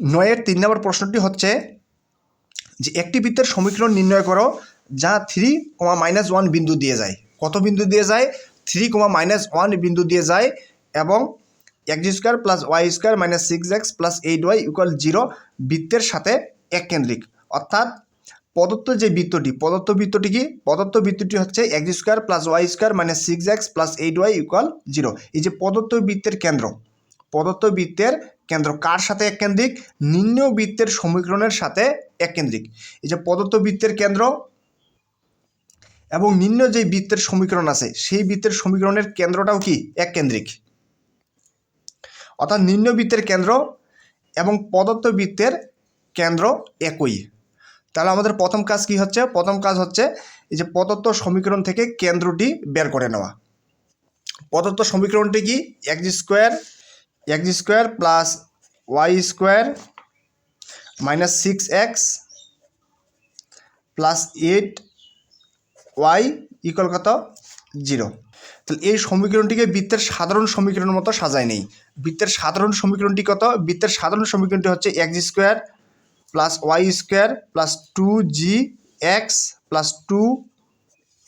নয়ের তিন নম্বর প্রশ্নটি হচ্ছে যে একটি বৃত্তের সমীকরণ নির্ণয় করো যা থ্রি কমা মাইনাস ওয়ান বিন্দু দিয়ে যায়। কত বিন্দু দিয়ে যায়? থ্রি কমা মাইনাস ওয়ান বিন্দু দিয়ে যায় এবং x square plus y square minus six x plus eight y equal zero বৃত্তের সাথে এক কেন্দ্রিক অর্থাৎ প্রদত্ত যে বৃত্তটি, প্রদত্ত বৃত্তটি কি? প্রদত্ত বৃত্তটি হচ্ছে x square plus y square minus six x plus eight y equal zero এই যে প্রদত্ত বৃত্তের কেন্দ্র, প্রদত্ত বৃত্তের কেন্দ্র কার সাথে এক কেন্দ্রিক বৃত্তের সমীকরণের সাথে এক কেন্দ্রিক এই যে প্রদত্ত বৃত্তের কেন্দ্র এবং নিম্ন যে বৃত্তের সমীকরণ আছে, সেই বৃত্তের সমীকরণের কেন্দ্রটাও কি? এক কেন্দ্রিক অর্থাৎ নিম্ন বৃত্তের কেন্দ্র এবং প্রদত্ত বৃত্তের কেন্দ্র একই। তাহলে আমাদের প্রথম কাজ কি হচ্ছে? প্রথম কাজ হচ্ছে এই যে প্রদত্ত সমীকরণ থেকে কেন্দ্রটি বের করে নেওয়া। প্রদত্ত সমীকরণটি কি? X square x square plus y square minus six x plus eight y equal কত? জিরো। তাহলে এই সমীকরণটিকে বৃত্তের সাধারণ সমীকরণের মতো সাজায় নেই। বৃত্তের সাধারণ সমীকরণটি কত? বৃত্তের সাধারণ সমীকরণটি হচ্ছে x square plus y square plus two g x plus two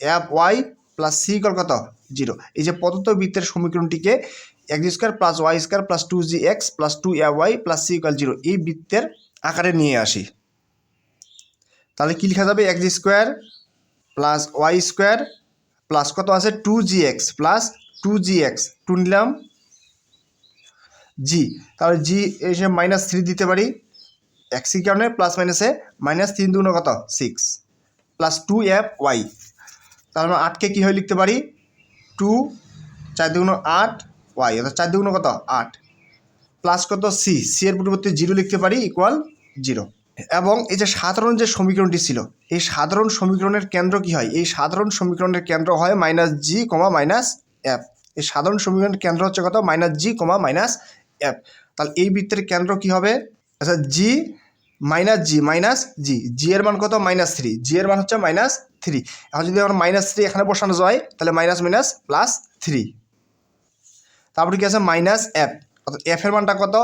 f y plus c কত? জিরো। এই যে প্রদত্ত বৃত্তের সমীকরণটিকে x square plus y square plus two g x plus two f y plus c equal zero এই বৃত্তের আকারে নিয়ে আসি। তাহলে কী লেখা যাবে? X square plus y square plus কত আছে? Two g x plus two g x two নিলাম। জি তাহলে জি এসে মাইনাস থ্রি দিতে পারি। এক্সি কারণে প্লাস মাইনাসে মাইনাস তিন দুগুণ কত? Six plus two f y তাহলে আটকে কী হয়ে লিখতে পারি? টু চার দুগুণ আট ওয়াই, অর্থাৎ চার দুগুণ কত? আট। প্লাস কত? সি সি এর পরিবর্তে জিরো লিখতে পারি ইকুয়াল জিরো এবং এই যে সাধারণ যে সমীকরণটি ছিল, এই সাধারণ সমীকরণের কেন্দ্র কি হয়? এই সাধারণ সমীকরণের কেন্দ্র হয় minus g comma minus f এই সাধারণ সমীকরণের কেন্দ্র হচ্ছে কত? Minus g comma minus f তাহলে এই বৃত্তের কেন্দ্র কি হবে? আচ্ছা জি মাইনাস জি মাইনাস জি জি এর মান কত? মাইনাস থ্রি জি এর মান হচ্ছে মাইনাস থ্রি এখন যদি আমরা মাইনাস থ্রি এখানে বসানো যায়, তাহলে মাইনাস মাইনাস প্লাস থ্রি তারপরে কী আছে? মাইনাস এফ অর্থাৎ এফ এর মানটা কত?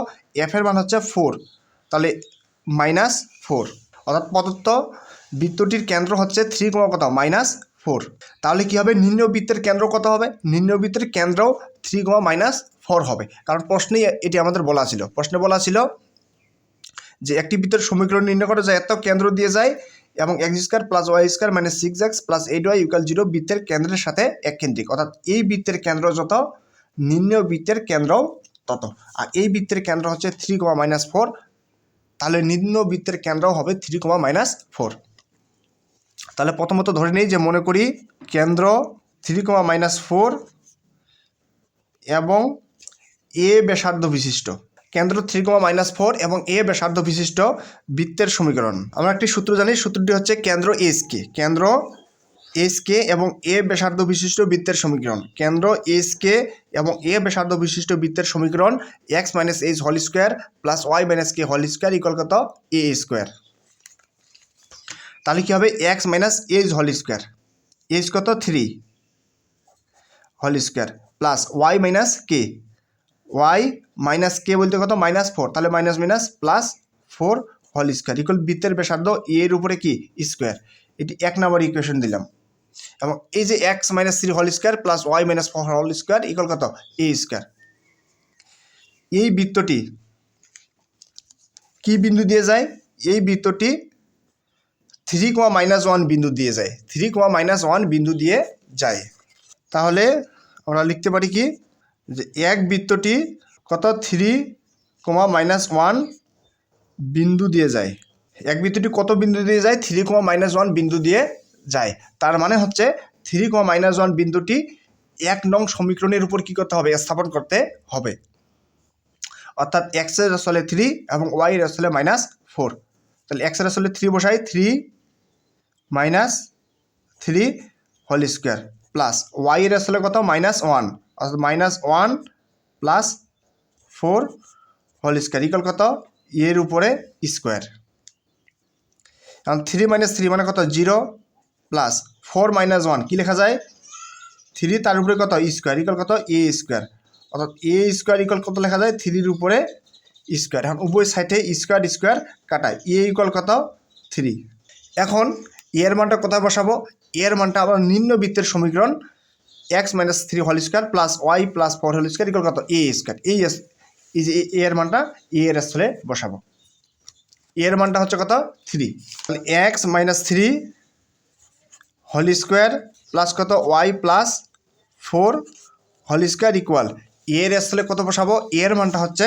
এফ এর মান হচ্ছে ফোর তাহলে মাইনাস ফোর অর্থাৎ প্রদত্ত বৃত্তটির কেন্দ্র হচ্ছে থ্রি কমা কত? মাইনাস ফোর তাহলে কি হবে? নিম্ন বৃত্তের কেন্দ্র কত হবে? নিম্ন বৃত্তের কেন্দ্র থ্রি কমা মাইনাস ফোর হবে। কারণ প্রশ্নেই এটি আমাদের বলা ছিল। প্রশ্নে বলা ছিল যে একটি বৃত্তের সমীকরণ নির্ণয় করা যায়, এত কেন্দ্র দিয়ে যায় এবং x square plus y square minus six x plus eight y equal zero বৃত্তের কেন্দ্রের সাথে এক কেন্দ্রিক অর্থাৎ এই বৃত্তের কেন্দ্র যত নিম্ন বৃত্তের কেন্দ্রও তত। আর এই বৃত্তের কেন্দ্র হচ্ছে থ্রি কমা মাইনাস ফোর তাহলে নিম্ন বৃত্তের কেন্দ্রও হবে থ্রি কমা মাইনাস ফোর তাহলে প্রথমত ধরে নেই যে মনে করি কেন্দ্র থ্রি কমা মাইনাস ফোর এবং এ ব্যাসার্ধ বিশিষ্ট। কেন্দ্র থ্রি কমা মাইনাস ফোর এবং এ ব্যাসার্ধ বিশিষ্ট বৃত্তের সমীকরণ। আমরা একটি সূত্র জানি, সূত্রটি হচ্ছে কেন্দ্র এস কে কেন্দ্র এস কে এবং এ ব্যাসার্ধ বিশিষ্ট বৃত্তের সমীকরণ। কেন্দ্র এস কে এবং এ ব্যাসার্ধ বিশিষ্ট বৃত্তের সমীকরণ x minus h whole square plus y minus k whole square equal কত? এ স্কোয়ার তাহলে কী হবে? X minus h whole square h কত? Three whole square plus y minus k y minus k বলতে কত? মাইনাস ফোর তাহলে minus minus plus four whole square equal বৃত্তের ব্যাসার্ধ এর উপরে কি? স্কোয়ার এটি এক নম্বর ইকুয়েশন দিলাম। এবং এই যে x minus three whole square plus y minus four whole square equal কত? এ স্কোয়ার এই বৃত্তটি কি বিন্দু দিয়ে যায়? এই বৃত্তটি থ্রি কমা মাইনাস ওয়ান বিন্দু দিয়ে যায়। থ্রি কমা মাইনাস ওয়ান বিন্দু দিয়ে যায়। তাহলে আমরা লিখতে পারি কি? যে এক বৃত্তটি কত? থ্রি কমা মাইনাস ওয়ান বিন্দু দিয়ে যায়। এক বৃত্তটি কত বিন্দু দিয়ে যায়? থ্রি কমা মাইনাস ওয়ান বিন্দু দিয়ে যায়। তার মানে হচ্ছে থ্রি কমা মাইনাস ওয়ান বিন্দুটি এক নং সমীকরণের উপর কী করতে হবে? স্থাপন করতে হবে। অর্থাৎ এক্সের আসলে থ্রি এবং ওয়াইয়ের আসলে মাইনাস ফোর তাহলে এক্সের আসলে থ্রি বসাই three minus three whole square plus ওয়াইয়ের আসলে কত? মাইনাস ওয়ান অর্থাৎ minus one plus four whole square equal কত? এর উপরে স্কোয়ার এখন থ্রি মাইনাস থ্রি মানে কত? Zero plus four minus one, কী লেখা যায়? থ্রি তার উপরে কত? স্কোয়ার ইকাল কত? এ স্কোয়ার অর্থাৎ এ স্কোয়ার ইকাল কত লেখা যায়? থ্রির উপরে স্কোয়ার এখন উভয় সাইডে স্কোয়ার স্কোয়ার কাটায়। এ ইকুয়াল কত? থ্রি। এখন এর মানটা কোথায় বসাবো? এর মানটা আবার নিম্ন বৃত্তের সমীকরণ x minus three whole square plus y plus four whole square equal কত? এ স্কোয়ার এই এই যে এ এর মানটা এ এর স্থলে বসাবো। এর মানটা হচ্ছে কত? থ্রি। তাহলে x minus three whole square plus কত? Y plus four whole square equal. এর স্থলে কত বসাবো? এর মানটা হচ্ছে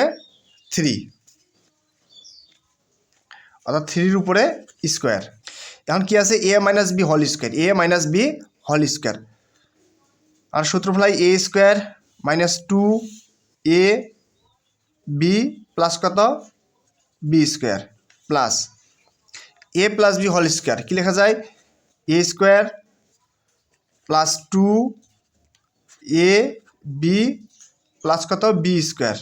থ্রি। অর্থাৎ থ্রির উপরে স্কোয়ার। এখন কি আছে? A minus b whole square. A minus b whole square. R সূত্রফলাই a square minus two a b plus কত? B square plus. A plus b whole square. কী লেখা যায়? A square plus two a b plus কত? B square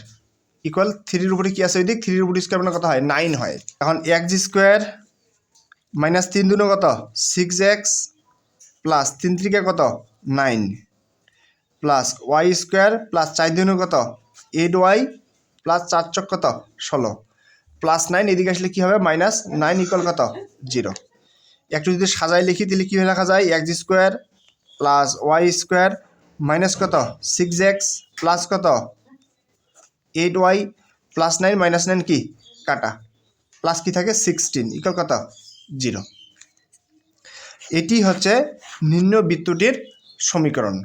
equal থ্রির উপরে কী আছে? ওই দিক থ্রির উপরে স্কোয়ার মানে কত হয়? নাইন হয়। এখন এক্স স্কোয়ার মাইনাস তিন দুনো কত? সিক্স এক্স প্লাস তিন ত্রিকে কত? Nine plus y square plus চার দুনো কত? এইট ওয়াই প্লাস চার চক কত? ষোলো। প্লাস নাইন এদিকে আসলে কী হবে? মাইনাস নাইন ইকুয়াল কত? জিরো একটু যদি সাজাই লিখি তাহলে কী লেখা যায়? X square plus y square minus কত? সিক্স এক্স প্লাস কত? Eight y plus nine minus nine কি? কাটা। প্লাস কি থাকে? সিক্সটিন ইকাল কত? জিরো এটি হচ্ছে নিম্ন বৃত্তটির সমীকরণ।